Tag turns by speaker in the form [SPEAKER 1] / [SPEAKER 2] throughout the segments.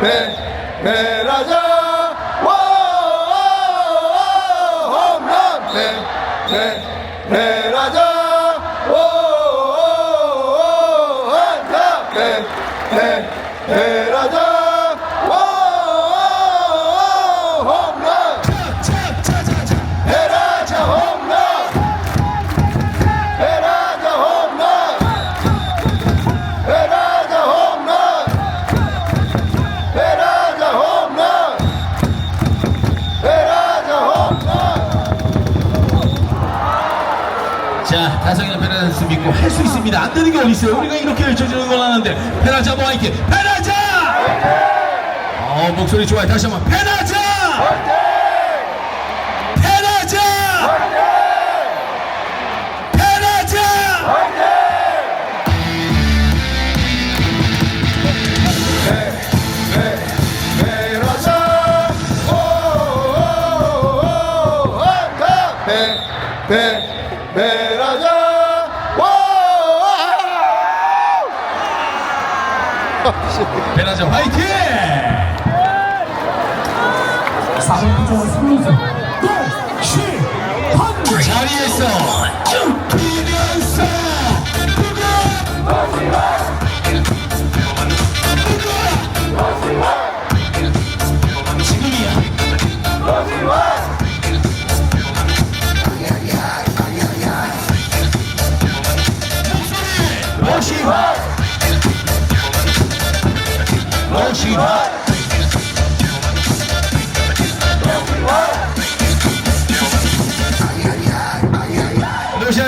[SPEAKER 1] 배, 배, 배라자. 와 홈런 배, 배, 배라자. 와 안타 배, 배, 배라자
[SPEAKER 2] 되는 게 어디 있어요? 우리가 이렇게 외쳐주는 건 하는데 페라자 뭐 화이팅! 페라자! 어, 목소리 좋아요. 다시 한번! 페라자! 대낮에 화이팅!
[SPEAKER 3] 4번 부정
[SPEAKER 2] 3루수 또 쉬! 펀! 자리에서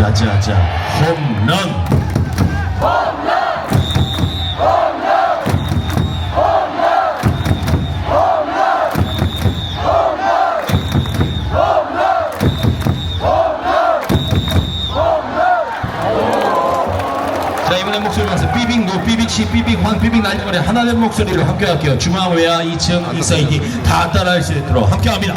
[SPEAKER 2] 자자자 홈런. 자 이번엔 목소리 가서 삐빅 노 삐빅 시 삐빅 황 삐빅 날리거리 하나된 목소리로 함께 할게요. 중앙 외야 2층 인사이드 다 따라할 수 있도록 함께 합니다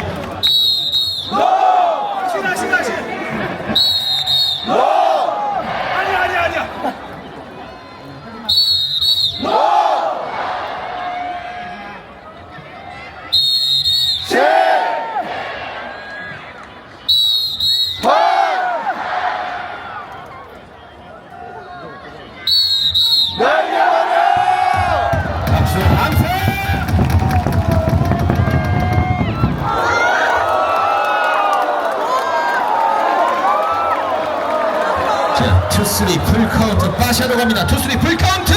[SPEAKER 2] 다시 하러 갑니다. 투수리 풀카운트!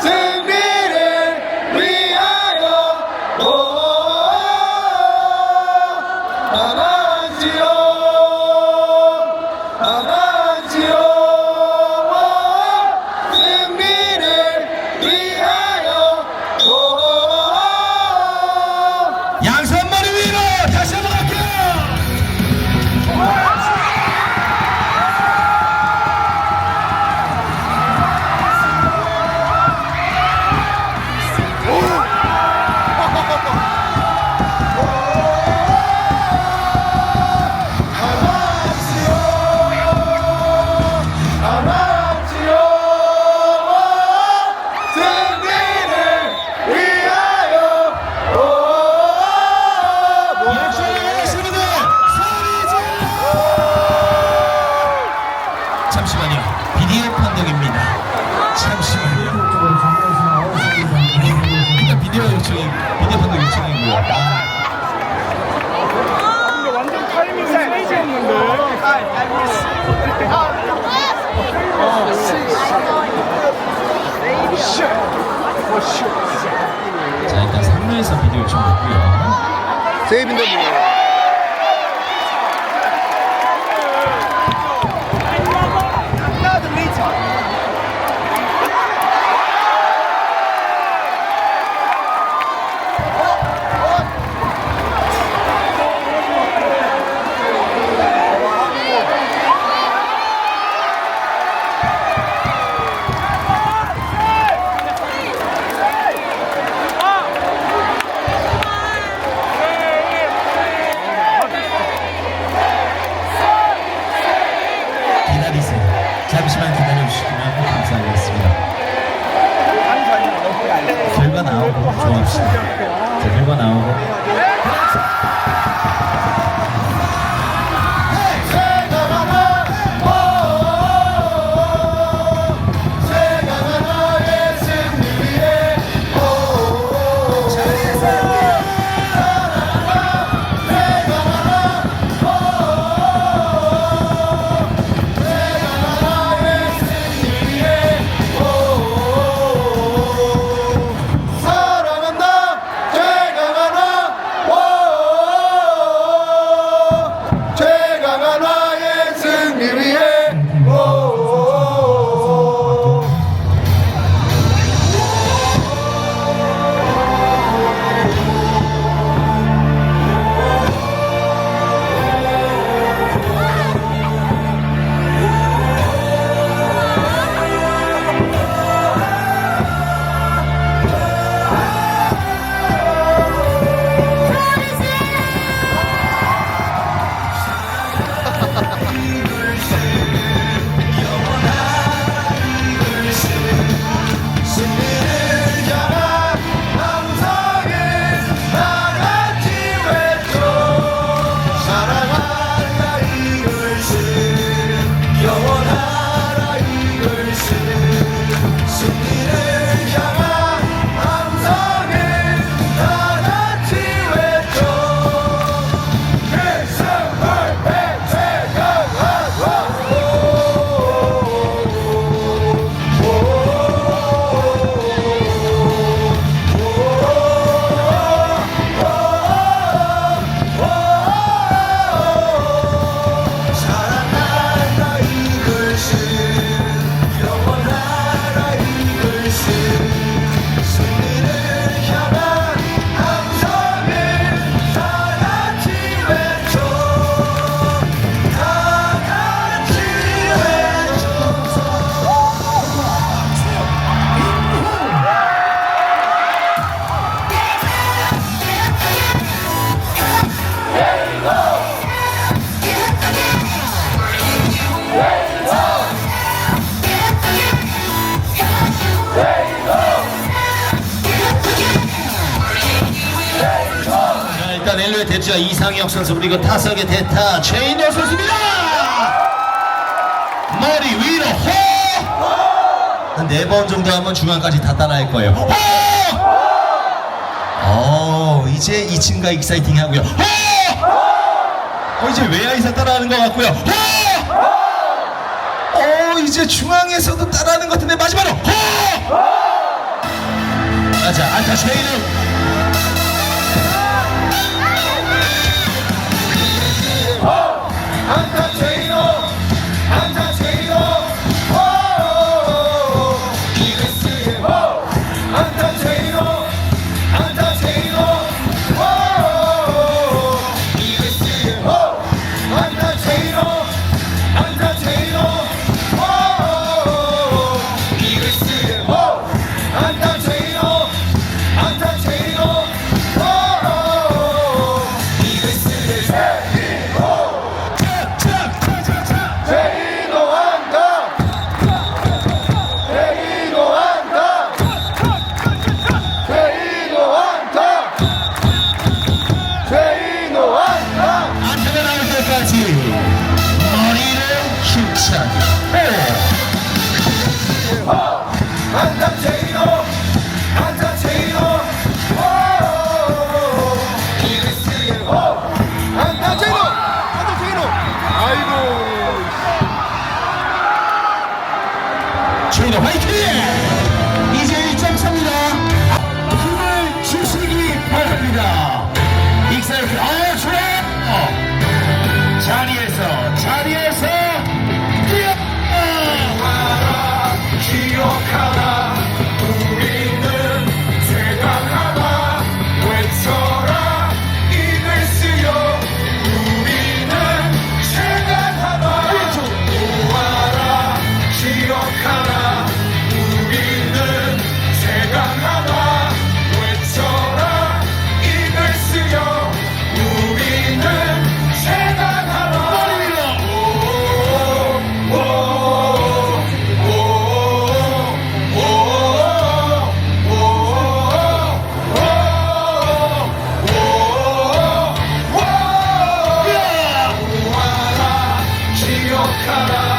[SPEAKER 2] 승리! 판독입니다. 잠시만요. 일단 아, 비디오 요청이, 비디오
[SPEAKER 1] 판독 요청이고요. 아. 완전 타이밍 스테이지였는데.
[SPEAKER 2] 자, 일단 3루에서 비디오 요청했고요.
[SPEAKER 1] 세이브인데 뭐.
[SPEAKER 2] 잠시만 기다려주시면 감사하겠습니다. 결과 나오고 좋아합시다. 자, 결과 나오고. 대타 이상혁 선수 그리고 타석의 대타 최인호 선수입니다. 머리 위로 호! 한 네 번 정도 하면 중앙까지 다 따라할 거예요. 호! 어, 이제 이층가 익사이팅 하고요. 호! 어, 이제 외야에서 따라하는 것 같고요. 호! 어, 이제 중앙에서도 따라하는 것 같은데 마지막으로 호! 자, 안타 최인호 최인호 color.